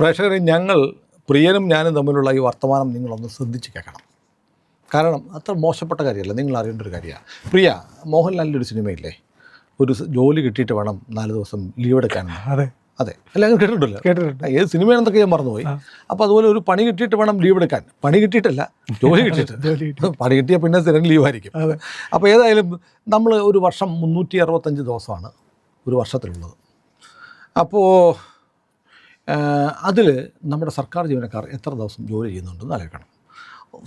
പ്രേക്ഷകരെ ഞങ്ങൾ പ്രിയനും ഞാനും തമ്മിലുള്ള ഈ വർത്തമാനം നിങ്ങളൊന്ന് ശ്രദ്ധിച്ച് കേൾക്കണം. കാരണം അത്ര മോശപ്പെട്ട കാര്യമല്ല നിങ്ങൾ അറിയേണ്ട ഒരു കാര്യമാണ്. പ്രിയ മോഹൻലാലിന്റെ ഒരു സിനിമയില്ലേ? ഒരു ജോലി കിട്ടിയിട്ട് വേണം നാല് ദിവസം ലീവ് എടുക്കാൻ അതെ. അതെ. അല്ല എല്ലാവരും കേട്ടിട്ടുണ്ടല്ലോ. കേട്ടിട്ടുണ്ട്. ഏത് സിനിമയാണെന്നൊക്കെ ഞാൻ മറന്നുപോയി. അപ്പോൾ അതുപോലെ ഒരു പണി കിട്ടിയിട്ട് വേണം ലീവ് എടുക്കാൻ. പണി കിട്ടിയിട്ടല്ല ജോലി കിട്ടിയിട്ട്. പണി കിട്ടിയാൽ പിന്നെ സ്ഥിരം ലീവായിരിക്കും അതെ. അപ്പോൾ ഏതായാലും നമ്മൾ ഒരു വർഷം മുന്നൂറ്റി അറുപത്തഞ്ച് ദിവസമാണ് ഒരു വർഷത്തിലുള്ളത്. അപ്പോൾ അതിൽ നമ്മുടെ സർക്കാർ ജീവനക്കാർ എത്ര ദിവസം ജോലി ചെയ്യുന്നുണ്ടെന്ന് ആലോചിക്കണം.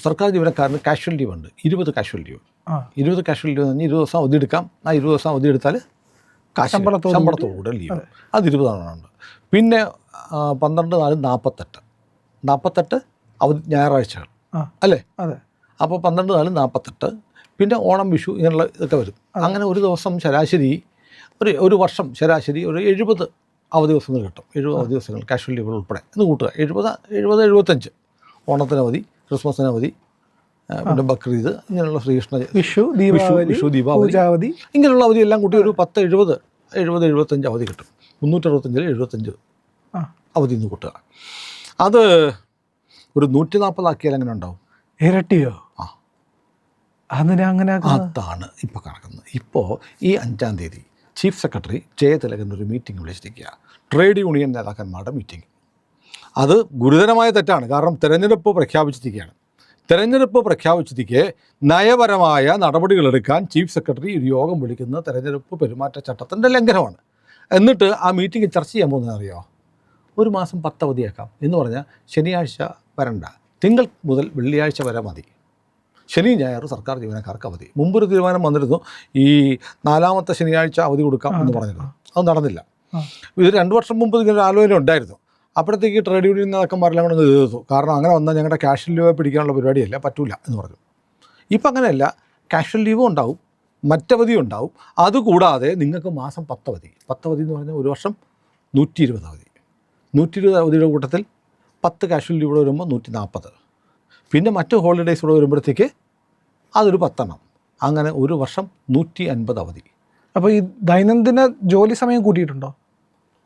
സർക്കാർ ജീവനക്കാരന് കാഷ്വൽ ലീവ് ഉണ്ട്. ഇരുപത് കാഷ്വൽ ലീവ് ആ. ഇരുപത് കാഷ്വൽ ലീവ് എന്ന് പറഞ്ഞാൽ ഇരുപത് ദിവസം അവധി എടുക്കാം. ആ ഇരുപത് ദിവസം അവധി എടുത്താൽ കാശ് ശമ്പളത്തോട് ശമ്പളത്തോടെ ലീവ്. അത് ഇരുപത് തവണ പിന്നെ പന്ത്രണ്ട് നാല് നാൽപ്പത്തെട്ട് നാൽപ്പത്തെട്ട് അവധി ഞായറാഴ്ചകൾ. അല്ലേ? അതെ. അപ്പോൾ പന്ത്രണ്ട് നാല് നാൽപ്പത്തെട്ട് പിന്നെ ഓണം വിഷു ഇങ്ങനെയുള്ള ഇതൊക്കെ വരും. അങ്ങനെ ഒരു ദിവസം ശരാശരി ഒരു ഒരു വർഷം ശരാശരി ഒരു എഴുപത് അവധി ദിവസങ്ങൾ കിട്ടും. എഴുപത് അവധി ദിവസങ്ങൾ കാഷ്വൽ ലീവുകൾ ഉൾപ്പെടെ. എന്ന് കൂട്ടുക. എഴുപത് എഴുപത് എഴുപത്തഞ്ച്. ഓണത്തിന് അവധി ക്രിസ്മസിന് അവധി പിന്നെ ബക്രീദ് ഇങ്ങനെയുള്ള ശ്രീകൃഷ്ണ വിഷു ദീപാവലി വിഷു, ദീപാവലി. ഇങ്ങനെയുള്ള അവധി എല്ലാം കൂട്ടി ഒരു പത്ത് എഴുപത് എഴുപത് എഴുപത്തഞ്ച് അവധി കിട്ടും. മുന്നൂറ്ററുപത്തഞ്ചിൽ എഴുപത്തഞ്ച് അവധി നിന്ന് കൂട്ടുക. അത് ഒരു നൂറ്റി നാൽപ്പതാക്കിയാൽ എങ്ങനെ ഉണ്ടാവും? ഇരട്ടിയോ? ആ. അതിനെ അങ്ങനെ? അതാണ് ഇപ്പോൾ കണക്കുന്നത്. ഇപ്പോൾ ഈ അഞ്ചാം തീയതി ചീഫ് സെക്രട്ടറി ജയതിലകൻ ഒരു മീറ്റിംഗ് വിളിച്ചിരിക്കുക. ട്രേഡ് യൂണിയൻ നേതാക്കന്മാരുടെ മീറ്റിംഗ്. അത് ഗുരുതരമായ തെറ്റാണ്. കാരണം തെരഞ്ഞെടുപ്പ് പ്രഖ്യാപിച്ചിരിക്കുകയാണ്. തെരഞ്ഞെടുപ്പ് പ്രഖ്യാപിച്ചിരിക്കെ നയപരമായ നടപടികളെടുക്കാൻ ചീഫ് സെക്രട്ടറി ഒരു യോഗം വിളിക്കുന്ന തെരഞ്ഞെടുപ്പ് പെരുമാറ്റച്ചട്ടത്തിന്റെ ലംഘനമാണ്. എന്നിട്ട് ആ മീറ്റിംഗ് ചർച്ച ചെയ്യാൻ പോകുന്നത് അറിയോ? ഒരു മാസം പത്ത് അവധിയാക്കാം എന്ന് പറഞ്ഞാൽ ശനിയാഴ്ച വരണ്ട. തിങ്കൾ മുതൽ വെള്ളിയാഴ്ച വരെ മതി. ശനി ഞായർ സർക്കാർ ജീവനക്കാർക്ക് അവധി. മുമ്പൊരു തീരുമാനം വന്നിരുന്നു ഈ നാലാമത്തെ ശനിയാഴ്ച അവധി കൊടുക്കാം എന്ന് പറഞ്ഞിരുന്നു. അത് നടന്നില്ല. ഇത് രണ്ട് വർഷം മുമ്പ് ഇങ്ങനെ ഒരു ആലോചന ഉണ്ടായിരുന്നു. അപ്പോഴത്തേക്ക് ട്രേഡ് യൂണിയൻ നേതാക്കന്മാരെല്ലാം കൂടെ എതിർത്തു കാരണം അങ്ങനെ വന്നാൽ ഞങ്ങളുടെ ക്യാഷ് ലീവ് പിടിക്കാനുള്ള പരിപാടിയല്ല? പറ്റൂല എന്ന് പറഞ്ഞു. ഇപ്പം അങ്ങനെയല്ല ക്യാഷ്വൽ ലീവും ഉണ്ടാവും മറ്റവധിയും ഉണ്ടാവും. അതുകൂടാതെ നിങ്ങൾക്ക് മാസം പത്തവധി. പത്തവധി എന്ന് പറഞ്ഞാൽ ഒരു വർഷം നൂറ്റി ഇരുപത് അവധി. നൂറ്റി ഇരുപത് അവധിയുടെ കൂട്ടത്തിൽ പത്ത് കാഷ്വൽ ലീവ് ഇവിടെ വരുമ്പോൾ നൂറ്റി നാൽപ്പത് പിന്നെ മറ്റ് ഹോളിഡേയ്സ് ഇവിടെ വരുമ്പോഴത്തേക്ക് അതൊരു പത്തെണ്ണം. അങ്ങനെ ഒരു വർഷം നൂറ്റി അൻപത് അവധി. അപ്പോൾ ഈ ദൈനംദിന ജോലി സമയം കൂട്ടിയിട്ടുണ്ടോ?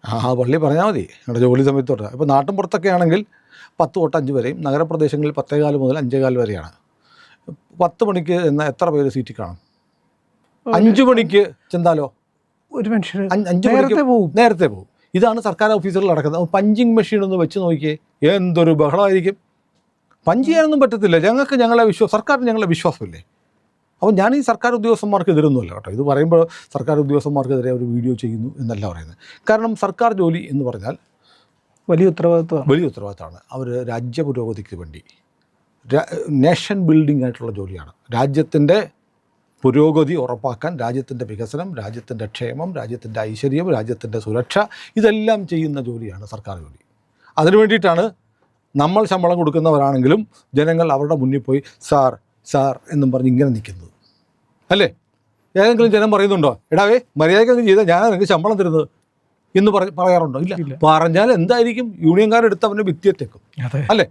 ആ പള്ളി പറഞ്ഞാൽ മതി. ഞങ്ങളുടെ ജോലി സമയത്തോട്ട്. ഇപ്പോൾ നാട്ടിൻ പുറത്തൊക്കെ ആണെങ്കിൽ പത്ത് തൊട്ട് അഞ്ച് വരെയും നഗരപ്രദേശങ്ങളിൽ പത്തേകാൽ മുതൽ അഞ്ചേകാൽ വരെയാണ്. പത്ത് മണിക്ക് എന്ന എത്ര പേര് സീറ്റിൽ കാണും? അഞ്ച് മണിക്ക് ചെന്നാലോ ഒരു മനുഷ്യർ അഞ്ച് നേരത്തെ പോവും. നേരത്തെ പോകും ഇതാണ് സർക്കാർ ഓഫീസുകളിൽ നടക്കുന്നത്. പഞ്ചിങ് മെഷീൻ ഒന്ന് വെച്ച് നോക്കിയേ എന്തൊരു ബഹളമായിരിക്കും പഞ്ച് ചെയ്യാനൊന്നും പറ്റത്തില്ല. ഞങ്ങൾക്ക് ഞങ്ങളെ വിശ്വാസം സർക്കാരിന് ഞങ്ങളെ വിശ്വാസമില്ലേ? അപ്പോൾ ഞാൻ ഈ സർക്കാർ ഉദ്യോഗസ്ഥന്മാർക്ക് എതിരൊന്നുമല്ല കേട്ടോ. ഇത് പറയുമ്പോൾ സർക്കാർ ഉദ്യോഗസ്ഥന്മാർക്കെതിരെ ഒരു വീഡിയോ ചെയ്യുന്നു എന്നല്ല പറയുന്നത്. കാരണം സർക്കാർ ജോലി എന്ന് പറഞ്ഞാൽ വലിയ ഉത്തരവാദിത്വമാണ്. വലിയ ഉത്തരവാദിത്തമാണ് അവർ രാജ്യ പുരോഗതിക്ക് വേണ്ടി നേഷൻ ബിൽഡിംഗ് ആയിട്ടുള്ള ജോലിയാണ്. രാജ്യത്തിന്റെ പുരോഗതി ഉറപ്പാക്കാൻ രാജ്യത്തിന്റെ വികസനം രാജ്യത്തിന്റെ ക്ഷേമം രാജ്യത്തിന്റെ ഐശ്വര്യം രാജ്യത്തിന്റെ സുരക്ഷ ഇതെല്ലാം ചെയ്യുന്ന ജോലിയാണ് സർക്കാർ ജോലി. അതിനു വേണ്ടിയിട്ടാണ് നമ്മൾ ശമ്പളം കൊടുക്കുന്നവരാണെങ്കിലും ജനങ്ങൾ അവരുടെ മുന്നിൽ പോയി സാർ സാർ എന്നും പറഞ്ഞ് ഇങ്ങനെ നിൽക്കുന്നത് അല്ലേ? ഏതെങ്കിലും ജനം പറയുന്നുണ്ടോ? എടാവേ മര്യാദയ്ക്ക് ചെയ്താൽ ഞാൻ എനിക്ക് ശമ്പളം തരുന്നത് എന്ന് പറ പറയാറുണ്ടോ? ഇല്ല. പറഞ്ഞാൽ എന്തായിരിക്കും? യൂണിയൻകാരെടുത്ത് അവന്റെ അതെ അല്ലേ?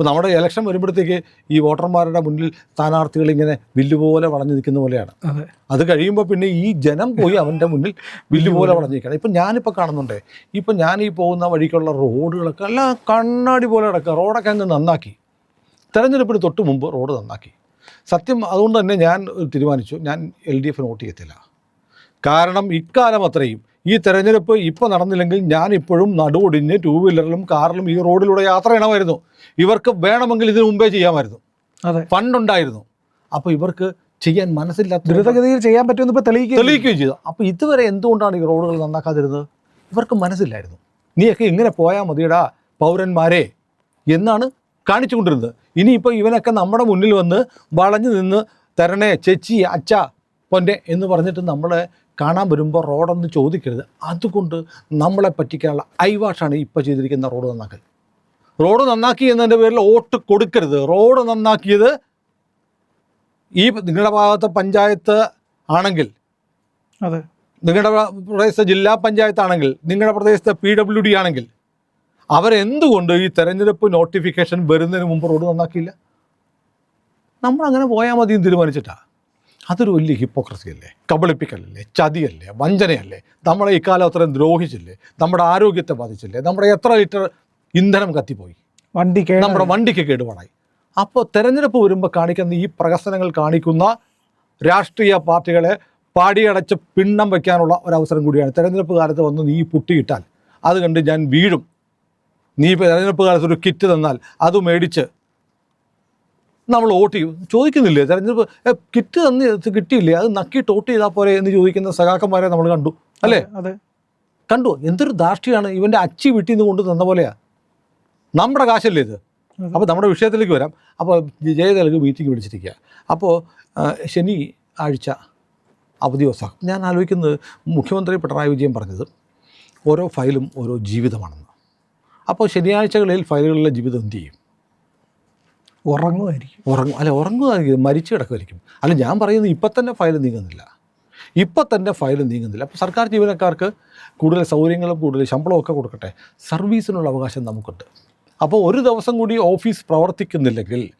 ഇപ്പോൾ നമ്മുടെ ഇലക്ഷൻ വരുമ്പോഴത്തേക്ക് ഈ വോട്ടർമാരുടെ മുന്നിൽ സ്ഥാനാർത്ഥികൾ ഇങ്ങനെ വില്ല് പോലെ വളഞ്ഞു നിൽക്കുന്ന പോലെയാണ്. അതെ. അത് കഴിയുമ്പോൾ പിന്നെ ഈ ജനം പോയി അവന്റെ മുന്നിൽ വില്ല് പോലെ വളഞ്ഞു നിൽക്കണം ഇപ്പം ഞാനിപ്പോൾ കാണുന്നുണ്ട്. ഇപ്പം ഞാൻ ഈ പോകുന്ന വഴിക്കുള്ള റോഡുകളൊക്കെ എല്ലാം കണ്ണാടി പോലെ കിടക്കുക റോഡൊക്കെ അങ്ങ് നന്നാക്കി. തെരഞ്ഞെടുപ്പിന് തൊട്ട് മുമ്പ് റോഡ് നന്നാക്കി. സത്യം അതുകൊണ്ട് തന്നെ ഞാൻ തീരുമാനിച്ചു. ഞാൻ എൽ ഡി എഫിന് വോട്ട് ചെയ്യത്തില്ല. കാരണം ഇക്കാലം അത്രയും ഈ തെരഞ്ഞെടുപ്പ് ഇപ്പോൾ നടന്നില്ലെങ്കിൽ ഞാൻ ഇപ്പോഴും നടുവൊടിഞ്ഞ് ടൂ വീലറിലും കാറിലും ഈ റോഡിലൂടെ യാത്ര ചെയ്യണമായിരുന്നു. ഇവർക്ക് വേണമെങ്കിൽ ഇതിനു മുമ്പേ ചെയ്യാമായിരുന്നു. അതെ. ഫണ്ടുണ്ടായിരുന്നു അപ്പോൾ ഇവർക്ക് ചെയ്യാൻ മനസ്സില്ലാത്ത ദ്രുതഗതിയിൽ ചെയ്യാൻ പറ്റുമെന്ന് ഇപ്പൊ തെളിയിക്കുക തെളിയിക്കുകയും ചെയ്തു. അപ്പോൾ ഇതുവരെ എന്തുകൊണ്ടാണ് ഈ റോഡുകൾ നന്നാക്കാതിരുന്നത്? ഇവർക്ക് മനസ്സില്ലായിരുന്നു. നീയൊക്കെ ഇങ്ങനെ പോയാൽ മതിയടാ പൗരന്മാരെ എന്നാണ് കാണിച്ചുകൊണ്ടിരുന്നത്. ഇനിയിപ്പോൾ ഇവനൊക്കെ നമ്മുടെ മുന്നിൽ വന്ന് വളഞ്ഞു നിന്ന് തരണേ ചേച്ചി അച്ഛ പൊന്നെ എന്ന് പറഞ്ഞിട്ട് നമ്മളെ കാണാൻ വരുമ്പോൾ റോഡൊന്ന് ചോദിക്കരുത്. അതുകൊണ്ട് നമ്മളെ പറ്റിക്കാനുള്ള ഐവാഷാണ് ഇപ്പോൾ ചെയ്തിരിക്കുന്ന റോഡ് നന്നാക്കൽ. റോഡ് നന്നാക്കി എന്നതിന്റെ പേരിൽ വോട്ട് കൊടുക്കരുത്. റോഡ് നന്നാക്കിയത് ഈ നിങ്ങളുടെ ഭാഗത്തെ പഞ്ചായത്ത് ആണെങ്കിൽ അതെ. നിങ്ങളുടെ പ്രദേശത്തെ ജില്ലാ പഞ്ചായത്താണെങ്കിൽ നിങ്ങളുടെ പ്രദേശത്തെ പി ഡബ്ല്യു ഡി ആണെങ്കിൽ അവരെന്തുകൊണ്ട് ഈ തെരഞ്ഞെടുപ്പ് നോട്ടിഫിക്കേഷൻ വരുന്നതിന് മുമ്പ് റോഡ് നന്നാക്കിയില്ല? നമ്മളങ്ങനെ പോയാൽ മതി തീരുമാനിച്ചിട്ടാണ് തീരുമാനിച്ചിട്ടാ. അതൊരു വലിയ ഹിപ്പോക്രസി അല്ലേ? കബളിപ്പിക്കലല്ലേ? ചതിയല്ലേ? വഞ്ചനയല്ലേ? നമ്മളെ ഇക്കാലം അത്രയും ദ്രോഹിച്ചില്ലേ? നമ്മുടെ ആരോഗ്യത്തെ ബാധിച്ചില്ലേ? നമ്മുടെ എത്ര ലിറ്റർ ഇന്ധനം കത്തിപ്പോയി? വണ്ടി കേടായി. നമ്മുടെ വണ്ടിക്ക് കേടുപാടായി. അപ്പോൾ തെരഞ്ഞെടുപ്പ് വരുമ്പോൾ കാണിക്കുന്ന ഈ പ്രകസനങ്ങൾ കാണിക്കുന്ന രാഷ്ട്രീയ പാർട്ടികളെ പാടിയടച്ച് പിണ്ണം വയ്ക്കാനുള്ള ഒരവസരം കൂടിയാണ്. തെരഞ്ഞെടുപ്പ് കാലത്ത് വന്ന് നീ പുട്ടിയിട്ടാൽ അത് കണ്ട് ഞാൻ വീഴും. നീ ഇപ്പോൾ തെരഞ്ഞെടുപ്പ് കാലത്ത് ഒരു കിറ്റ് തന്നാൽ അത് മേടിച്ച് നമ്മൾ വോട്ട് ചെയ്യും. ചോദിക്കുന്നില്ലേ? തെരഞ്ഞെടുപ്പ് കിറ്റ് തന്ന് കിട്ടിയില്ലേ? അത് നക്കിയിട്ട് വോട്ട് ചെയ്താൽ പോരെ എന്ന് ചോദിക്കുന്ന സഖാക്കന്മാരെ നമ്മൾ കണ്ടു. അല്ലേ? അതെ കണ്ടു. എന്തൊരു ധാർഷ്ട്യമാണ്. ഇവന്റെ അച്ചി വീട്ടിൽ നിന്ന് കൊണ്ട് തന്ന പോലെയാ. നമ്മുടെ കാശല്ലേ ഇത്? അപ്പോൾ നമ്മുടെ വിഷയത്തിലേക്ക് വരാം. അപ്പോൾ ജയതലക്ക് മീറ്റിംഗ് വിളിച്ചിരിക്കുക അപ്പോൾ ശനി ആഴ്ച അവധി ദിവസം. ഞാൻ ആലോചിക്കുന്നത് മുഖ്യമന്ത്രി പിണറായി വിജയൻ പറഞ്ഞത് ഓരോ ഫയലും ഓരോ ജീവിതമാണെന്ന്. അപ്പോൾ ശനിയാഴ്ചകളിൽ ഫയലുകളിലെ ജീവിതം എന്ത് ചെയ്യും? ഉറങ്ങുമായിരിക്കും. ഉറങ്ങും അല്ല ഉറങ്ങുമായിരിക്കും മരിച്ചു കിടക്കുമായിരിക്കും. അല്ല ഞാൻ പറയുന്നത് ഇപ്പം തന്നെ ഫയൽ നീങ്ങുന്നില്ല. ഇപ്പം തന്നെ ഫയൽ നീങ്ങുന്നില്ല. അപ്പോൾ സർക്കാർ ജീവനക്കാർക്ക് കൂടുതൽ സൗകര്യങ്ങളും കൂടുതൽ ശമ്പളവും ഒക്കെ കൊടുക്കട്ടെ. സർവീസിനുള്ള അവകാശം നമുക്കുണ്ട്. അപ്പോൾ ഒരു ദിവസം കൂടി ഓഫീസ് പ്രവർത്തിക്കുന്നില്ലെങ്കിൽ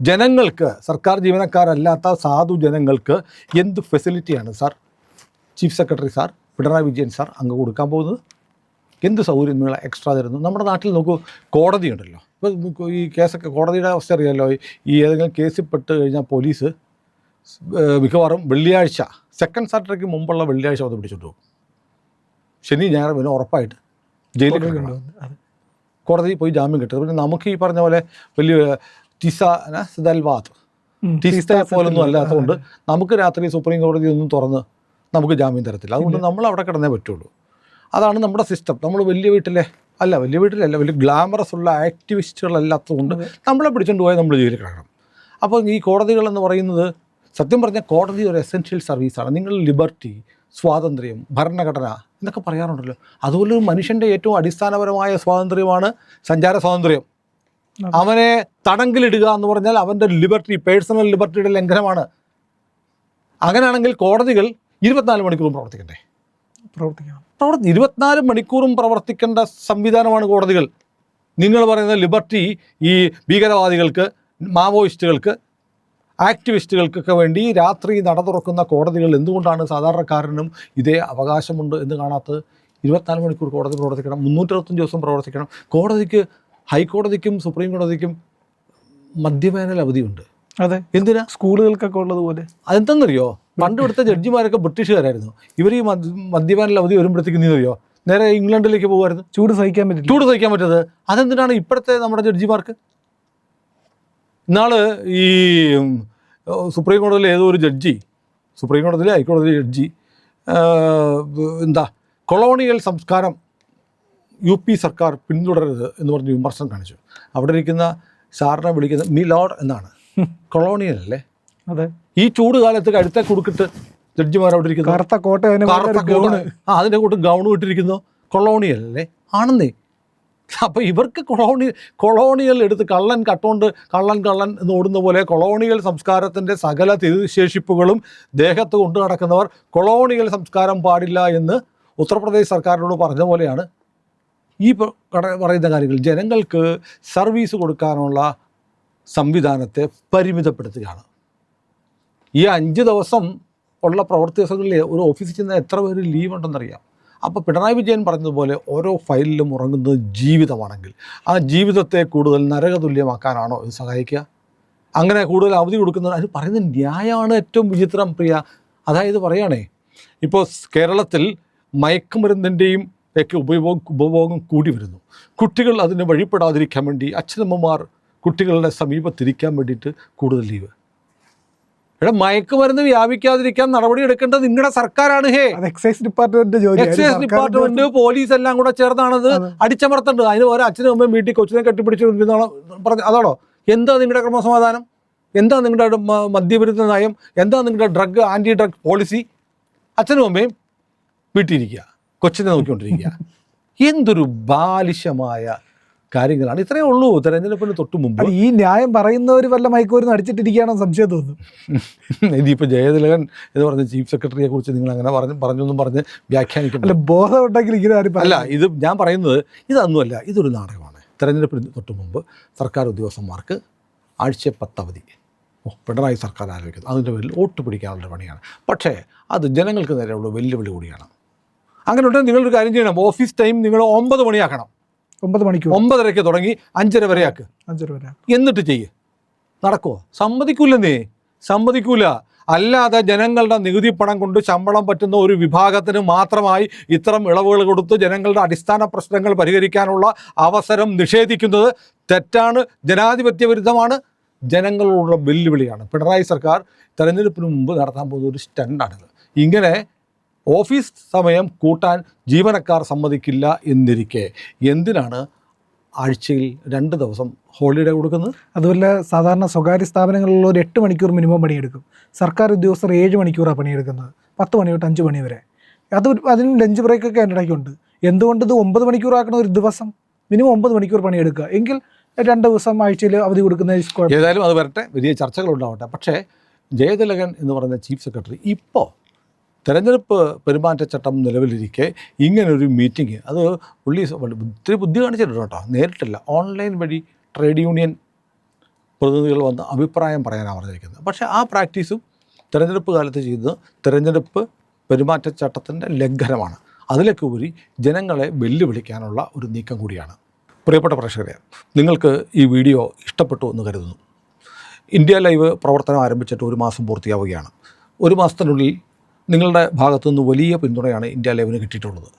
ജനങ്ങൾക്ക് സർക്കാർ ജീവനക്കാരല്ലാത്ത സാധു ജനങ്ങൾക്ക് എന്ത് ഫെസിലിറ്റിയാണ് sir? Chief secretary sir Pinarayi Vijayan sir അങ്ങ് കൊടുക്കാൻ പോകുന്നത്? എന്ത് സൗകര്യം നിങ്ങൾ എക്സ്ട്രാ തരുന്നു? നമ്മുടെ നാട്ടിൽ നോക്കൂ കോടതി ഉണ്ടല്ലോ. ഇപ്പോൾ ഈ കേസൊക്കെ കോടതിയുടെ അവസ്ഥ അറിയാമല്ലോ ഈ ഏതെങ്കിലും കേസിൽ പെട്ട് കഴിഞ്ഞാൽ പോലീസ് മിക്കവാറും വെള്ളിയാഴ്ച സെക്കൻഡ് സാറ്റർഡേക്ക് മുമ്പുള്ള വെള്ളിയാഴ്ച അവിടെ പിടിച്ചിട്ട് പോകും. ശനി ഞായർ പിന്നെ ഉറപ്പായിട്ട് ജയിലിൽ കൊണ്ടുവന്ന്. കോടതി പോയി ജാമ്യം കിട്ടും. പിന്നെ നമുക്ക് ഈ പറഞ്ഞ പോലെ വലിയ ടിസ സിദൽവാത്ത്. ടിസ്റ്റെ പോലൊന്നും അല്ലാത്തതുകൊണ്ട് നമുക്ക് രാത്രി സുപ്രീം കോടതി ഒന്നും തുറന്ന് നമുക്ക് ജാമ്യം തരത്തില്ല. അതുകൊണ്ട് നമ്മൾ അവിടെ കിടന്നേ പറ്റുള്ളൂ. അതാണ് നമ്മുടെ സിസ്റ്റം നമ്മൾ വലിയ വീട്ടിലെ അല്ല വലിയ വീട്ടിലല്ല വലിയ ഗ്ലാമറസ് ഉള്ള ആക്ടിവിസ്റ്റുകളല്ലാത്തതുകൊണ്ട് നമ്മളെ പിടിച്ചുകൊണ്ട് പോയാൽ നമ്മൾ ജയിലിൽ കിടക്കണം അപ്പോൾ ഈ കോടതികൾ എന്ന് പറയുന്നത് സത്യം പറഞ്ഞാൽ കോടതി ഒരു എസെൻഷ്യൽ സർവീസാണ് നിങ്ങൾ ലിബർട്ടി സ്വാതന്ത്ര്യം ഭരണഘടന എന്നൊക്കെ പറയാറുണ്ടല്ലോ. അതുപോലെ ഒരു മനുഷ്യന്റെ ഏറ്റവും അടിസ്ഥാനപരമായ സ്വാതന്ത്ര്യമാണ് സഞ്ചാര സ്വാതന്ത്ര്യം. അവനെ തടങ്കിലിടുക എന്ന് പറഞ്ഞാൽ അവന്റെ ലിബർട്ടി പേഴ്സണൽ ലിബർട്ടിയുടെ ലംഘനമാണ്. അങ്ങനെയാണെങ്കിൽ കോടതികൾ ഇരുപത്തിനാല് മണിക്കൂറും പ്രവർത്തിക്കണ്ടേ? പ്രവർത്തിക്കണം. പ്രവർത്തി ഇരുപത്തിനാല് മണിക്കൂറും പ്രവർത്തിക്കേണ്ട സംവിധാനമാണ് കോടതികൾ. നിങ്ങൾ പറയുന്ന ലിബർട്ടി ഈ ഭീകരവാദികൾക്ക് മാവോയിസ്റ്റുകൾക്ക് ആക്ടിവിസ്റ്റുകൾക്കൊക്കെ വേണ്ടി രാത്രി നട തുറക്കുന്ന കോടതികൾ എന്തുകൊണ്ടാണ് സാധാരണക്കാരനും ഇതേ അവകാശമുണ്ട് എന്ന് കാണാത്തത് ഇരുപത്തിനാല് മണിക്കൂർ കോടതി പ്രവർത്തിക്കണം മുന്നൂറ്ററുപത്തഞ്ച് ദിവസം പ്രവർത്തിക്കണം. കോടതിക്ക് ഹൈക്കോടതിക്കും സുപ്രീം കോടതിക്കും മദ്യവേനൽ അവധിയുണ്ട് അതെ. എന്തിനാ? സ്കൂളുകൾക്കൊക്കെ ഉള്ളതുപോലെ. അതെന്തെന്നറിയോ? പണ്ട് ഇവിടുത്തെ ജഡ്ജിമാരൊക്കെ ബ്രിട്ടീഷുകാരായിരുന്നു. ഇവർ ഈ മദ് മദ്യപാനിൽ അവധി വരുമ്പോഴത്തേക്ക് നീ അറിയോ? നേരെ ഇംഗ്ലണ്ടിലേക്ക് പോകുമായിരുന്നു. ചൂട് സഹിക്കാൻ പറ്റും ചൂട് സഹിക്കാൻ പറ്റത് അതെന്തിനാണ് ഇപ്പോഴത്തെ നമ്മുടെ ജഡ്ജിമാർക്ക്? ഇന്നാൾ ഈ സുപ്രീം കോടതിയിലെ ഏതോ ഒരു ജഡ്ജി സുപ്രീം കോടതിയിലെ ഹൈക്കോടതിയിലെ ജഡ്ജി എന്താ കൊളോണിയൽ സംസ്കാരം യു പി സർക്കാർ പിന്തുടരരുത് എന്ന് പറഞ്ഞ് വിമർശനം കാണിച്ചു. അവിടെ ഇരിക്കുന്ന സാറിനെ വിളിക്കുന്നത് മി ലോഡ് എന്നാണ്. കൊളോണിയൽ അല്ലേ? അതെ. ഈ ചൂട് കാലത്ത് കഴുത്തെ കുടുക്കിട്ട് ജഡ്ജിമാർ അവിടെ ഇരിക്കുന്നു. കറുത്ത കോട്ട കറുത്ത ഗൗണ്. ആ അതിന്റെ കൂട്ട് ഗൗൺ ഇട്ടിരിക്കുന്നു. കൊളോണിയൽ അല്ലേ ആണെന്നേ. അപ്പോൾ ഇവർക്ക് കൊളോണിയൽ കൊളോണിയൽ എടുത്ത് കള്ളൻ കട്ടോണ്ട് കള്ളൻ കള്ളൻ എന്ന് ഓടുന്ന പോലെ കൊളോണിയൽ സംസ്കാരത്തിന്റെ സകല തിരുശേഷിപ്പുകളും ദേഹത്ത് കൊണ്ടു നടക്കുന്നവർ കൊളോണിയൽ സംസ്കാരം പാടില്ല എന്ന് ഉത്തർപ്രദേശ് സർക്കാരിനോട് പറഞ്ഞ പോലെയാണ്. ഈ പറയുന്ന കാര്യങ്ങൾ. ജനങ്ങൾക്ക് സർവീസ് കൊടുക്കാനുള്ള സംവിധാനത്തെ പരിമിതപ്പെടുത്തുകയാണ്. ഈ അഞ്ച് ദിവസം ഉള്ള പ്രവൃത്തി ദിവസങ്ങളിൽ ഒരു ഓഫീസിൽ ചെന്ന് എത്ര പേര് ലീവ് ഉണ്ടെന്നറിയാം. അപ്പോൾ പിണറായി വിജയൻ പറഞ്ഞതുപോലെ ഓരോ ഫയലിലും ഉറങ്ങുന്നത് ജീവിതമാണെങ്കിൽ. ആ ജീവിതത്തെ കൂടുതൽ നരകതുല്യമാക്കാനാണോ ഇത് സഹായിക്കുക? അങ്ങനെ കൂടുതൽ അവധി കൊടുക്കുന്നത് അത് പറയുന്ന ന്യായമാണ് ഏറ്റവും വിചിത്രം പ്രിയ. അതായത് പറയുകയാണേ ഇപ്പോൾ കേരളത്തിൽ മയക്കുമരുന്നിന്റെയും ഒക്കെ ഉപയോഗം ഉപഭോഗം കൂടി വരുന്നു. കുട്ടികൾ അതിന് വഴിപ്പെടാതിരിക്കാൻ വേണ്ടി അച്ഛനമ്മമാർ കുട്ടികളുടെ സമീപത്തിരിക്കാൻ വേണ്ടിയിട്ട് കൂടുതൽ ലീവ് ഇവിടെ മയക്കുമരുന്ന് വ്യാപിക്കാതിരിക്കാൻ നടപടി എടുക്കേണ്ടത് നിങ്ങളുടെ സർക്കാരാണ് ഹേ. എക്സൈസ് ഡിപ്പാർട്ട്മെന്റ് ജോലി എക്സൈസ് ഡിപ്പാർട്ട്മെന്റ് പോലീസ് എല്ലാം കൂടെ ചേർന്നാണത്. അടിച്ചമർത്തേണ്ടത്. അതിന് ഓരോ അച്ഛനും അമ്മയും വീട്ടിൽ കൊച്ചിനെ കെട്ടിപ്പിടിച്ച് പറഞ്ഞു അതാണോ? എന്താ നിങ്ങളുടെ ക്രമസമാധാനം? എന്താ നിങ്ങളുടെ മദ്യവിരുദ്ധ നയം? എന്താ നിങ്ങളുടെ ഡ്രഗ് ആന്റി ഡ്രഗ് പോളിസി? അച്ഛനും അമ്മയും വീട്ടിലിരിക്കുക കൊച്ചിനെ നോക്കിക്കൊണ്ടിരിക്കുക. എന്തൊരു ബാലിശമായ കാര്യങ്ങളാണ്. ഇത്രയേ ഉള്ളൂ. തെരഞ്ഞെടുപ്പിന് തൊട്ട് മുമ്പ്. ഈ ന്യായം പറയുന്നവർ വല്ല മയക്കുമരുന്ന് അടിച്ചിട്ടിരിക്കുകയാണോ സംശയം തോന്നുന്നു. ഇതിപ്പോൾ ജയതിലകൻ എന്ന് പറഞ്ഞ ചീഫ് സെക്രട്ടറിയെ കുറിച്ച് നിങ്ങൾ അങ്ങനെ പറഞ്ഞു പറഞ്ഞൊന്നും പറഞ്ഞ് വ്യാഖ്യാനിക്കും അല്ല ബോധം ഉണ്ടെങ്കിൽ ഇങ്ങനെ ആരും അല്ല ഇത് ഞാൻ പറയുന്നത് ഇതൊന്നുമല്ല ഇതൊരു നാടകമാണ്. തെരഞ്ഞെടുപ്പിന് തൊട്ട് മുമ്പ് സർക്കാർ ഉദ്യോഗസ്ഥന്മാർക്ക് ആഴ്ച പത്തവധി പിണറായി സർക്കാർ ആലോചിക്കുന്നത് അതിന്റെ പേരിൽ വോട്ട് പിടിക്കാനുള്ള പണിയാണ്. പക്ഷേ അത് ജനങ്ങൾക്ക് നേരെയുള്ള വെല്ലുവിളി കൂടിയാണ്. അങ്ങനെ ഉണ്ടെങ്കിൽ നിങ്ങളൊരു കാര്യം ചെയ്യണം. ഓഫീസ് ടൈം നിങ്ങൾ ഒമ്പത് മണിയാക്കണം. ഒമ്പത് മണിക്കൂർ. ഒമ്പതരയ്ക്ക് തുടങ്ങി അഞ്ചര വരെ ആക്ക്. അഞ്ചര വരെ എന്നിട്ട് ചെയ്യ്. നടക്കുമോ സമ്മതിക്കൂലെന്നേ സമ്മതിക്കൂല. അല്ലാതെ ജനങ്ങളുടെ നികുതി പണം കൊണ്ട് ശമ്പളം പറ്റുന്ന ഒരു വിഭാഗത്തിന് മാത്രമായി ഇത്തരം ഇളവുകൾ കൊടുത്ത് ജനങ്ങളുടെ അടിസ്ഥാന പ്രശ്നങ്ങൾ പരിഹരിക്കാനുള്ള അവസരം നിഷേധിക്കുന്നത് തെറ്റാണ് ജനാധിപത്യ വിരുദ്ധമാണ് ജനങ്ങളോടുള്ള വെല്ലുവിളിയാണ്. പിണറായി സർക്കാർ തെരഞ്ഞെടുപ്പിന് മുമ്പ് നടത്താൻ പോകുന്ന ഒരു സ്റ്റണ്ടാണിത്. ഇങ്ങനെ ഓഫീസ് സമയം കൂട്ടാൻ ജീവനക്കാർ സമ്മതിക്കില്ല എന്നിരിക്കെ. എന്തിനാണ് ആഴ്ചയിൽ രണ്ട് ദിവസം ഹോളിഡേ കൊടുക്കുന്നത്? അതുപോലെ സാധാരണ സ്വകാര്യ സ്ഥാപനങ്ങളിലുള്ള ഒരു എട്ട് മണിക്കൂർ മിനിമം പണിയെടുക്കും. സർക്കാർ ഉദ്യോഗസ്ഥർ ഏഴ് മണിക്കൂറാണ് പണിയെടുക്കുന്നത്. പത്ത് മണി തൊട്ട് അഞ്ച് മണി വരെ. അത് അതിന് ലഞ്ച് ബ്രേക്കൊക്കെ അതിന്റെ ഇടയ്ക്കുണ്ട്. എന്തുകൊണ്ട് ഇത് ഒമ്പത് മണിക്കൂറാക്കണ ഒരു ദിവസം? മിനിമം ഒമ്പത് മണിക്കൂർ പണിയെടുക്കുക. എങ്കിൽ രണ്ട് ദിവസം ആഴ്ചയിൽ അവധി കൊടുക്കുന്ന ഏതായാലും അത് വരട്ടെ. വലിയ ചർച്ചകൾ ഉണ്ടാവട്ടെ പക്ഷേ ജയതിലകൻ എന്ന് പറയുന്ന ചീഫ് സെക്രട്ടറി ഇപ്പോൾ തെരഞ്ഞെടുപ്പ് പെരുമാറ്റച്ചട്ടം നിലവിലിരിക്കെ ഇങ്ങനൊരു മീറ്റിംഗ് അത് പുള്ളി ഒത്തിരി ബുദ്ധി കാണിച്ചിട്ടുണ്ട് കേട്ടോ. നേരിട്ടില്ല. ഓൺലൈൻ വഴി ട്രേഡ് യൂണിയൻ പ്രതിനിധികൾ വന്ന് അഭിപ്രായം പറയാനാണ് പറഞ്ഞിരിക്കുന്നത്. പക്ഷേ ആ പ്രാക്ടീസും തെരഞ്ഞെടുപ്പ് കാലത്ത് ചെയ്യുന്നത് തെരഞ്ഞെടുപ്പ് പെരുമാറ്റച്ചട്ടത്തിന്റെ ലംഘനമാണ്. അതിലേക്ക് ഉപരി ജനങ്ങളെ വെല്ലുവിളിക്കാനുള്ള ഒരു നീക്കം കൂടിയാണ്. പ്രിയപ്പെട്ട പ്രേക്ഷകരെ നിങ്ങൾക്ക് ഈ വീഡിയോ ഇഷ്ടപ്പെട്ടു എന്ന് കരുതുന്നു. ഇന്ത്യ ലൈവ് പ്രവർത്തനം ആരംഭിച്ചിട്ട് ഒരു മാസം പൂർത്തിയാവുകയാണ്. ഒരു മാസത്തിനുള്ളിൽ നിങ്ങളുടെ ഭാഗത്തുനിന്ന് വലിയ പിന്തുണയാണ് ഇന്ത്യ ലൈവിന് കിട്ടിയിട്ടുള്ളത്.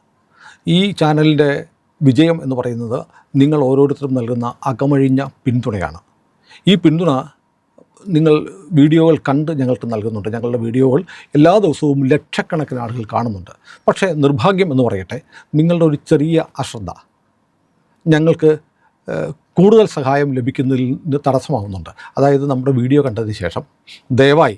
ഈ ചാനലിന്റെ വിജയം എന്ന് പറയുന്നത് നിങ്ങൾ ഓരോരുത്തരും നൽകുന്ന അകമഴിഞ്ഞ പിന്തുണയാണ്. ഈ പിന്തുണ നിങ്ങൾ വീഡിയോകൾ കണ്ട് ഞങ്ങൾക്ക് നൽകുന്നുണ്ട്. ഞങ്ങളുടെ വീഡിയോകൾ എല്ലാ ദിവസവും ലക്ഷക്കണക്കിന് ആളുകൾ കാണുന്നുണ്ട്. പക്ഷേ നിർഭാഗ്യം എന്ന് പറയട്ടെ നിങ്ങളുടെ ഒരു ചെറിയ അശ്രദ്ധ ഞങ്ങൾക്ക് കൂടുതൽ സഹായം ലഭിക്കുന്നതിൽ തടസ്സമാവുന്നുണ്ട്. അതായത് നമ്മുടെ വീഡിയോ കണ്ടതിന് ശേഷം ദയവായി